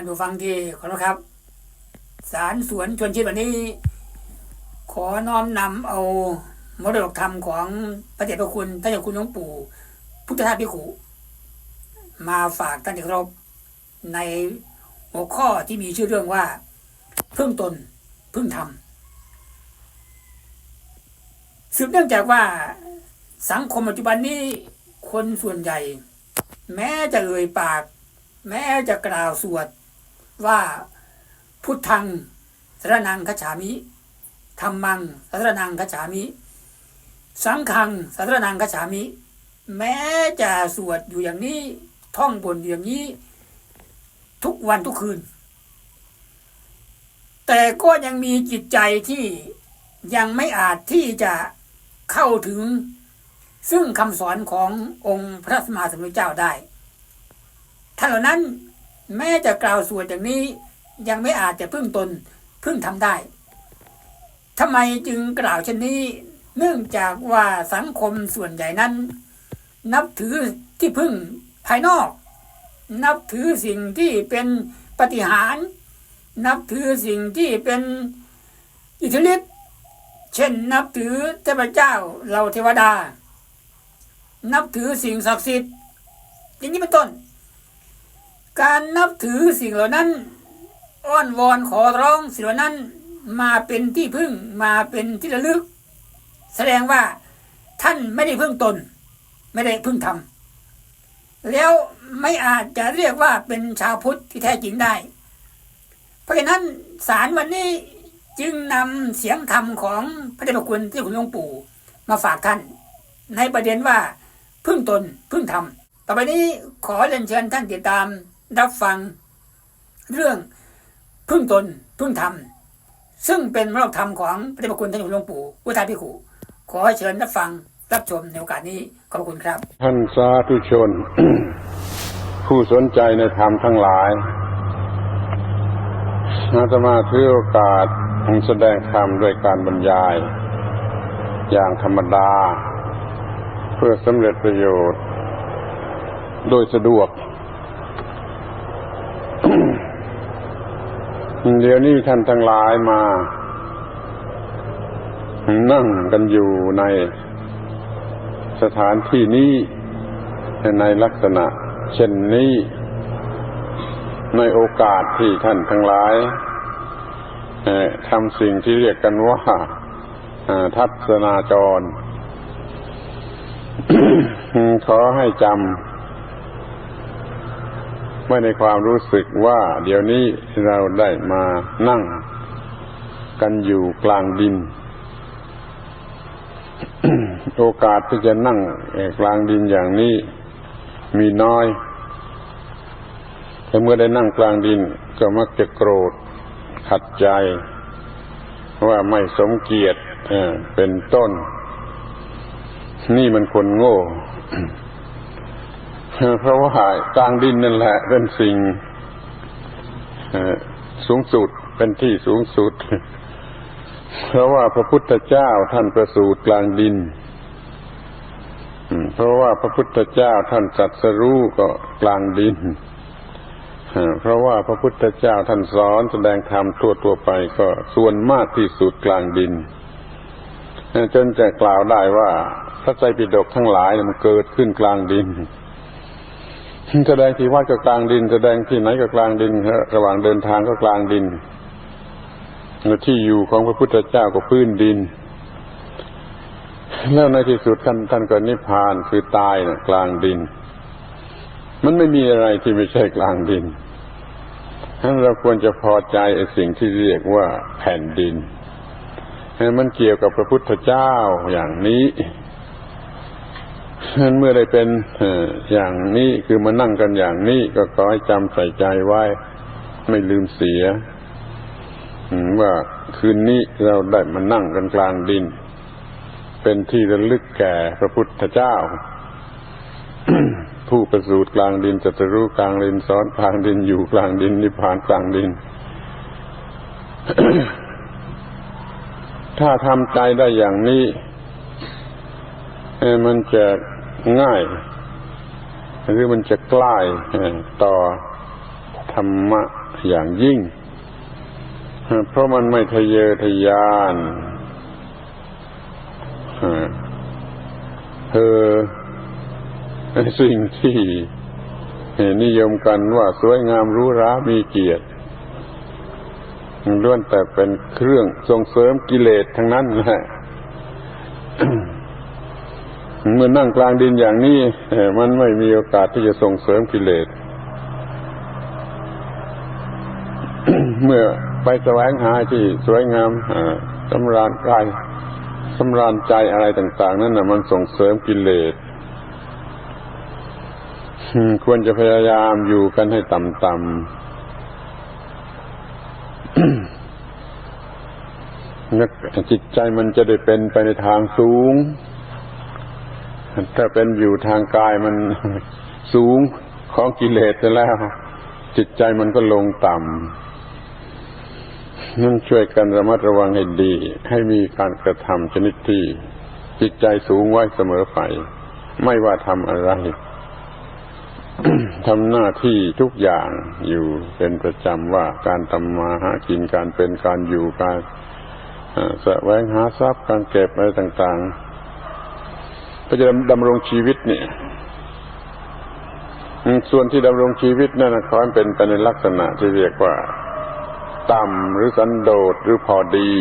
านผู้ฟังที่เคารพครับ สารสวนชวนชิดวันนี้ ขอน้อมนำเอามรดกธรรมของพระเดชพระคุณท่านเจ้าคุณหลวงปู่ พุทธทาสพิขุ มาฝากท่านที่เคารพในหัวข้อที่มีชื่อเรื่องว่า พึ่งตนพึ่งธรรมสืบเนื่องจากว่าสังคมปัจจุบันนี้คนส่วนใหญ่ แม้จะเอ่ยปาก แม้จะกล่าวสวด ว่าพุทธังสรนังคัจฉามิธรรมังสรนังคัจฉามิ สังฆังสรนังคัจฉามิ แม้จะสวดอยู่อย่างนี้ ท่องบนอยู่อย่างนี้ ทุกวันทุกคืน แต่ก็ยังมีจิตใจที่ยังไม่อาจที่จะเข้าถึง ซึ่งคำสอนขององค์พระสัมมาสัมพุทธเจ้าได้ท่านเหล่านั้น แม้จะกล่าวสวดอย่างนี้ยังไม่อาจจะพึ่งตนพึ่งทำได้ทำไมจึงกล่าวเช่นนี้ เนื่องจากว่าสังคมส่วนใหญ่นั้น นับถือที่พึ่งภายนอก นับถือสิ่งที่เป็นปฏิหาร นับถือสิ่งที่เป็นอิทธิฤทธิ์เช่น นับถือเทพเจ้าเหล่าเทวดา นับถือสิ่งศักดิ์สิทธิ์อย่างนี้เป็นต้น การนับถือสิ่งเหล่านั้น อ้อนวอนขอร้องสิ่งเหล่านั้นมาเป็นที่พึ่งมาเป็นที่ระลึก แสดงว่าท่านไม่ได้พึ่งตน ไม่ได้พึ่งธรรมแล้วไม่อาจจะเรียกว่าเป็นชาวพุทธที่แท้จริงได้ เพราะฉะนั้นสารวันนี้จึงนำเสียงธรรมของพระเดชพระคุณที่คุณหลวงปู่มาฝากท่าน ในประเด็นว่าพึ่งตนพึ่งธรรม ต่อไปนี้ขอเรียนเชิญท่านติดตาม รับฟังเรื่องพึ่งตนพึ่งธรรม ซึ่งเป็นมรดกธรรมของพระเดชพระคุณท่านหลวงปู่พุทธาภิขุขอให้เชิญรับฟังรับชมในโอกาสนี้ขอบคุณครับ ท่านสาธุชน ผู้สนใจในธรรมทั้งหลายอาตมาถือโอกาสแสดงธรรมด้วยการบรรยาย อย่างธรรมดา เพื่อสำเร็จประโยชน์ โดยสะดวก เดี๋ยวนี้ท่านทั้งหลายมา นั่งกันอยู่ในสถานที่นี้ในลักษณะ เช่นนี้ ในโอกาสที่ท่านทั้งหลายทำสิ่งที่เรียกกันว่าทัศนาจร ขอให้จำ ไว้ในความรู้สึกว่า เดี๋ยวนี้เราได้มานั่งกันอยู่กลางดิน โอกาสที่จะนั่งกลางดินอย่างนี้มีน้อยแต่เมื่อได้นั่งกลางดินก็มักจะโกรธ ขัดใจ ว่าไม่สมเกียรติเอ่อเป็นต้น นี่มันคนโง่ เพราะว่ากลางดินนั่นแหละ เป็นสิ่งสูงสุดเป็นที่สูงสุด เพราะว่าพระพุทธเจ้าท่านประสูติกลางดินเพราะว่าพระพุทธเจ้าท่านสัตสรู้ก็กลางดินเพราะว่าพระพุทธเจ้าท่านสอนแสดงธรรมทั่วตัวไปก็ส่วนมากที่สุดกลางดิน จนจะกล่าวได้ว่าพระไตรปิฎกทั้งหลายมันเกิดขึ้นกลางดิน แสดงที่วัดก็กลางดิน แสดงที่ไหนก็กลางดินระหว่างเดินทางก็กลางดินที่อยู่ของพระพุทธเจ้าก็พื้นดิน แล้วในที่สุดท่านท่านก็นิพพานคือตายนะกลางดิน มันไม่มีอะไรที่ไม่ใช่กลางดินฉะนั้นเราควรจะพอใจไอ้สิ่งที่เรียกว่าแผ่นดินมันเกี่ยวกับพระพุทธเจ้าอย่างนี้ นั้นเมื่อได้เป็นอย่างนี้คือมานั่งกันอย่างนี้ก็ขอให้จำใส่ใจไว้ ไม่ลืมเสียว่าคืนนี้เราได้มานั่งกันกลางดิน เป็นที่ระลึกแก่พระพุทธเจ้า ผู้ประสูติกลางดินจะรู้กลางดินสอนกลางดินอยู่กลางดินนิพพานกลางดิน ถ้าทำใจได้อย่างนี้มันจะ ง่าย หรือมันจะใกล้ต่อธรรมะอย่างยิ่ง เพราะมันไม่ทะเยอทะยานเธอสิ่งที่นิยมกันว่าสวยงามรู้รามีเกียรติล้วนแต่เป็นเครื่องส่งเสริมกิเลสทั้งนั้นแหละ เมื่อนั่งกลางดินอย่างนี้มันไม่มีโอกาสที่จะส่งเสริมกิเลส เมื่อไปแสวงหาที่สวยงามสำราญกายสำราญใจอะไรต่าง ๆ นั่นนะมันส่งเสริมกิเลสควรจะพยายามอยู่กันให้ต่ำๆนักจิตใจมันจะได้เป็นไปในทางสูง ถ้าเป็นอยู่ทางกายมันสูงของกิเลสแล้ว จิตใจมันก็ลงต่ำนั่นช่วยกันระมัดระวังให้ดี ให้มีการกระทำชนิดที่จิตใจสูงไว้เสมอไป ไม่ว่าทำอะไรทำหน้าที่ทุกอย่างอยู่เป็นประจำว่าการทำมาหากินการเป็นการอยู่การแสวงหาทรัพย์การเก็บอะไรต่าง ๆ ก็จะดำรงชีวิตเนี่ยส่วนที่ดำรงชีวิตนั่นนะขอให้เป็นไปในลักษณะที่เรียกว่า ต่ำหรือสันโดษหรือพอดี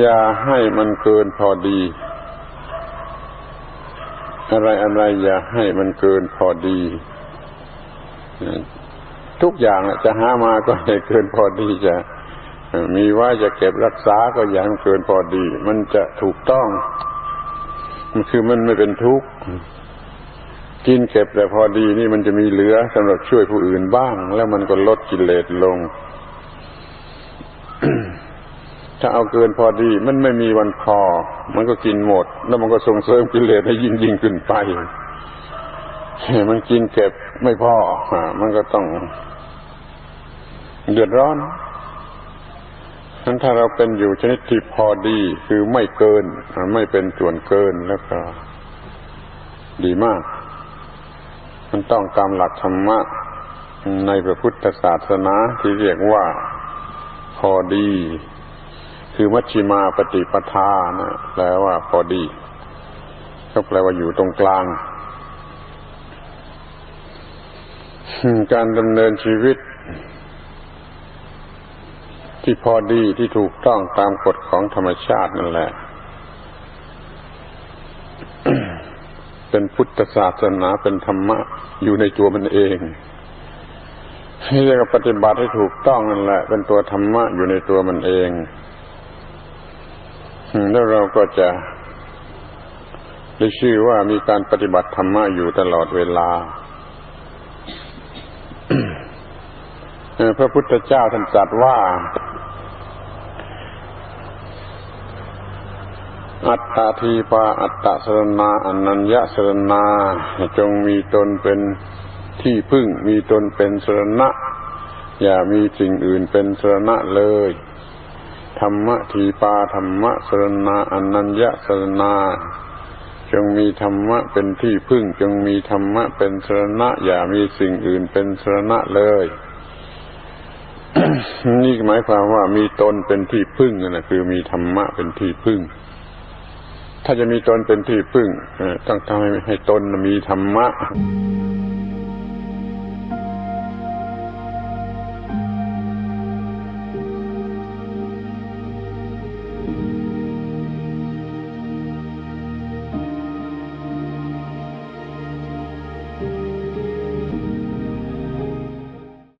อย่าให้มันเกินพอดี อะไรอะไรอย่าให้มันเกินพอดี ทุกอย่างจะหามาก็ให้เกินพอดีจะมีว่าจะเก็บรักษาก็อย่าให้มันเกินพอดี มันจะถูกต้อง คือมันไม่เป็นทุกข์กินเก็บแต่พอดีนี่มันจะมีเหลือสำหรับช่วยผู้อื่นบ้าง แล้วมันก็ลดกิเลสลง ถ้าเอาเกินพอดี มันไม่มีวันพอ มันก็กินหมด แล้วมันก็ส่งเสริมกิเลสให้ยิ่งยิ่งขึ้นไปมันกินเก็บไม่พอมันก็ต้องเดือดร้อน นั้นถ้าเราเป็นอยู่ชนิดที่พอดีคือไม่เกิน ไม่เป็นส่วนเกินแล้วก็ดีมาก มันต้องตามหลักธรรมะในพระพุทธศาสนาที่เรียกว่าพอดี คือมัชชิมาปฏิปทานะแปลว่าพอดีก็แปลว่าอยู่ตรงกลาง การดำเนินชีวิต ที่พอดีที่ถูกต้องตามกฎของธรรมชาตินั่นแหละ เป็นพุทธศาสนาเป็นธรรมะอยู่ในตัวมันเองให้เรียกปฏิบัติให้ถูกต้องนั่นแหละ เป็นตัวธรรมะอยู่ในตัวมันเองแล้วเราก็จะได้ชื่อว่ามีการปฏิบัติธรรมะอยู่ตลอดเวลาพระพุทธเจ้าท่านตรัสว่า อัตตาทีปาอัตตสรณาอนัญญสรณาจงมีตนเป็นที่พึ่งมีตนเป็นสรณะ อย่ามีสิ่งอื่นเป็นสรณะเลย ธรรมะทีปาธรรมะสรณาอนัญญสรณา จงมีธรรมะเป็นที่พึ่ง จงมีธรรมะเป็นสรณะ อย่ามีสิ่งอื่นเป็นสรณะเลยนี่หมายความว่ามีตนเป็นที่พึ่งนะคือมีธรรมะเป็นที่พึ่ง ถ้าจะมีตนเป็นที่พึ่งต้องทำให้ตนมีธรรมะ